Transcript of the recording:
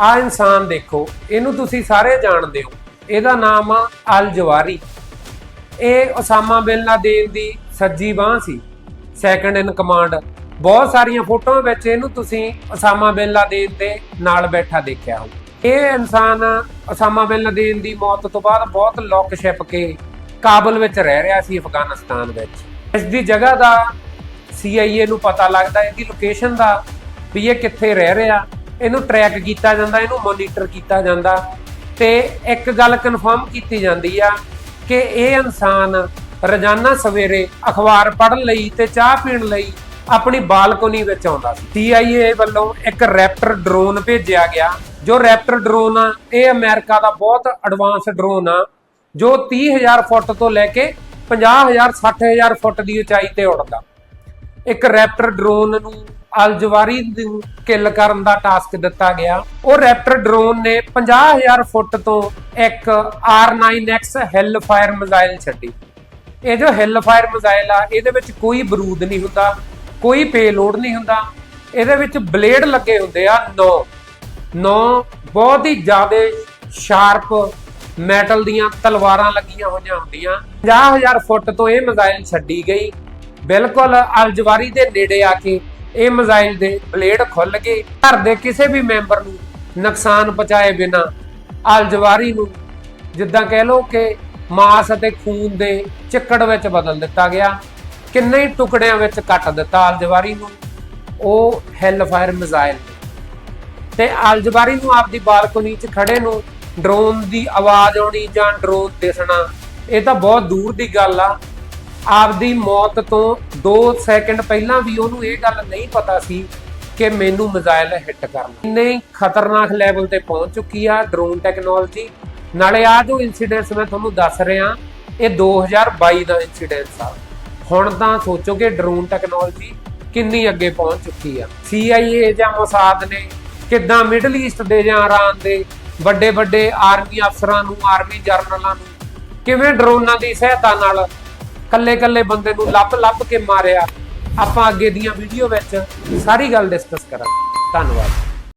ਆ ਇਨਸਾਨ ਦੇਖੋ, ਇਹਨੂੰ ਤੁਸੀਂ ਸਾਰੇ ਜਾਣਦੇ ਹੋ। ਇਹਦਾ ਨਾਮ ਆ ਅਲ ਜਵਾਰੀ। ਇਹ ਉਸਾਮਾ ਬਿਨ ਲਾਦੇਨ ਦੀ ਸੱਜੀ ਬਾਹ ਸੀ ਸੈਕੰਡ ਇਨ ਕਮਾਂਡ ਬਹੁਤ ਸਾਰੀਆਂ ਫੋਟੋਆਂ ਵਿੱਚ ਇਹਨੂੰ ਤੁਸੀਂ ਉਸਾਮਾ ਬਿਨ ਲਾਦੇਨ ਦੇ ਨਾਲ ਬੈਠਾ ਦੇਖਿਆ ਹੋ ਇਹ ਇਨਸਾਨ ਉਸਾਮਾ ਬਿਨ ਲਾਦੇਨ ਦੀ ਮੌਤ ਤੋਂ ਬਾਅਦ ਬਹੁਤ ਲੁੱਕ ਛਿਪ ਕੇ ਕਾਬਲ ਵਿੱਚ ਰਹਿ ਰਿਹਾ ਸੀ ਅਫਗਾਨਿਸਤਾਨ ਵਿੱਚ। ਇਸ ਦੀ ਜਗ੍ਹਾ ਦਾ CIA ਨੂੰ ਪਤਾ ਲੱਗਦਾ, ਇਹਦੀ ਲੋਕੇਸ਼ਨ ਦਾ ਵੀ ਇਹ ਕਿੱਥੇ ਰਹਿ ਰਿਹਾ। ਇਹਨੂੰ ਟਰੈਕ ਕੀਤਾ ਜਾਂਦਾ, ਇਹਨੂੰ ਮੋਨੀਟਰ ਕੀਤਾ ਜਾਂਦਾ ਤੇ ਇੱਕ ਗੱਲ ਕਨਫਰਮ ਕੀਤੀ ਜਾਂਦੀ ਆ ਕਿ ਇਹ ਇਨਸਾਨ ਰੋਜ਼ਾਨਾ ਸਵੇਰੇ ਅਖਬਾਰ ਪੜ੍ਹਨ ਲਈ ਤੇ ਚਾਹ ਪੀਣ ਲਈ ਆਪਣੀ ਬਾਲਕੋਨੀ ਵਿੱਚ ਆਉਂਦਾ ਸੀ। CIA ਵੱਲੋਂ ਇੱਕ ਰੈਪਟਰ ਡਰੋਨ ਭੇਜਿਆ ਗਿਆ, ਜੋ ਰੈਪਟਰ ਡਰੋਨ ਆ, ਇਹ ਅਮਰੀਕਾ ਦਾ ਬਹੁਤ ਐਡਵਾਂਸ ਡਰੋਨ ਆ, ਜੋ 30000 ਫੁੱਟ ਤੋਂ ਲੈ ਕੇ 50000 60000 ਫੁੱਟ ਦੀ ਉਚਾਈ ਤੇ ਉੱਡਦਾ। ਇੱਕ ਰੈਪਟਰ ਡਰੋਨ ਨੂੰ ਅਲਜਵਾਰੀ ਨੂੰ ਕਿਲ ਕਰਨ ਦਾ ਟਾਸਕ ਦਿੱਤਾ ਗਿਆ। ਉਹ ਰੈਪਟਰ ਡਰੋਨ ਨੇ 50000 ਫੁੱਟ ਤੋਂ ਇੱਕ R9X ਹਿੱਲ ਫਾਇਰ ਮਿਜ਼ਾਈਲ ਛੱਡੀ। ਇਹ ਜੋ ਹਿੱਲ ਫਾਇਰ ਮਿਜ਼ਾਈਲ ਆ, ਇਹਦੇ ਵਿੱਚ ਕੋਈ ਬਰੂਦ ਨਹੀਂ ਹੁੰਦਾ, ਕੋਈ ਪੇਲੋਡ ਨਹੀਂ ਹੁੰਦਾ। ਇਹਦੇ ਵਿੱਚ ਬਲੇਡ ਲੱਗੇ ਹੁੰਦੇ ਆ 9 9 ਬਹੁਤ ਹੀ ਜ਼ਿਆਦਾ ਸ਼ਾਰਪ ਮੈਟਲ ਦੀਆਂ ਤਲਵਾਰਾਂ ਲੱਗੀਆਂ ਹੋਈਆਂ ਹੁੰਦੀਆਂ। 50000 ਫੁੱਟ ਤੋਂ ਇਹ ਮਿਜ਼ਾਈਲ ਛੱਡੀ ਗਈ। ਬਿਲਕੁਲ ਅਲਜਵਾਰੀ ਦੇ ਨੇੜੇ ਆ ਕੇ ਇਹ ਮਿਜ਼ਾਈਲ ਦੇ ਬਲੇਡ ਖੁੱਲ ਗਏ ਘਰ ਦੇ ਕਿਸੇ ਵੀ ਮੈਂਬਰ ਨੂੰ ਨੁਕਸਾਨ ਪਹੁੰਚਾਏ ਬਿਨਾ ਅਲਜਵਾਰੀ ਨੂੰ ਜਿੱਦਾਂ ਕਹਿ ਲਓ ਕਿ ਮਾਸ ਅਤੇ ਖੂਨ ਦੇ ਚਿੱਕੜ ਵਿੱਚ ਬਦਲ ਦਿੱਤਾ ਗਿਆ, ਕਿੰਨੇ ਹੀ ਟੁਕੜਿਆਂ ਵਿੱਚ ਕੱਟ ਦਿੱਤਾ ਅਲਜਵਾਰੀ ਨੂੰ, ਉਹ ਹਿੱਲ ਫਾਇਰ ਮਿਜ਼ਾਈਲ ਤੇ ਅਲਜਬਾਰੀ ਨੂੰ ਆਪਦੀ ਬਾਲਕੋਨੀ 'ਚ ਖੜੇ ਨੂੰ ਡਰੋਨ ਦੀ ਆਵਾਜ਼ ਆਉਣੀ ਜਾਂ ਡਰੋਨ ਦਿਸਣਾ, ਇਹ ਤਾਂ ਬਹੁਤ ਦੂਰ ਦੀ ਗੱਲ ਆ। ਆਪਦੀ ਮੌਤ ਤੋਂ 2 ਸੈਕਿੰਡ ਪਹਿਲਾਂ ਵੀ ਉਹਨੂੰ ਇਹ ਗੱਲ ਨਹੀਂ ਪਤਾ ਸੀ ਕਿ ਮੈਨੂੰ ਮਿਜ਼ਾਈਲ ਹਿੱਟ ਕਰਨਾ। ਇੰਨੇ ਖਤਰਨਾਕ ਲੈਵਲ ਤੇ ਪਹੁੰਚ ਚੁੱਕੀ ਆ ਡਰੋਨ ਟੈਕਨੋਲੋਜੀ ਨਾਲੇ ਆ ਜੋ ਇਨਸੀਡੈਂਟਸ ਮੈਂ ਤੁਹਾਨੂੰ ਦੱਸ ਰਿਹਾ, ਇਹ 2022 ਦਾ ਇਨਸੀਡੈਂਟ ਆ। ਹੁਣ ਤਾਂ ਸੋਚੋ ਕਿ ਡਰੋਨ ਟੈਕਨੋਲੋਜੀ ਕਿੰਨੀ ਅੱਗੇ ਪਹੁੰਚ ਚੁੱਕੀ ਆ। CIA ਜਾਂ ਮੋਸਾਦ ਨੇ ਕਿੱਦਾਂ ਮਿਡਲ ਈਸਟ ਦੇ ਜਾਂ ਇਰਾਨ ਦੇ ਵੱਡੇ ਵੱਡੇ ਆਰਮੀ ਅਫਸਰਾਂ ਨੂੰ ਆਰਮੀ ਜਰਨਲਾਂ ਨੂੰ ਕਿਵੇਂ ਡਰੋਨਾਂ ਦੀ ਸਹਾਇਤਾ ਨਾਲ ਕੱਲੇ ਕੱਲੇ ਬੰਦੇ ਨੂੰ ਲੱਭ ਲੱਭ ਕੇ ਮਾਰਿਆ। ਆਪਾਂ ਅੱਗੇ ਦੀਆਂ ਵੀਡੀਓ ਵਿੱਚ ਸਾਰੀ ਗੱਲ ਡਿਸਕਸ ਕਰਾਂਗੇ। ਧੰਨਵਾਦ।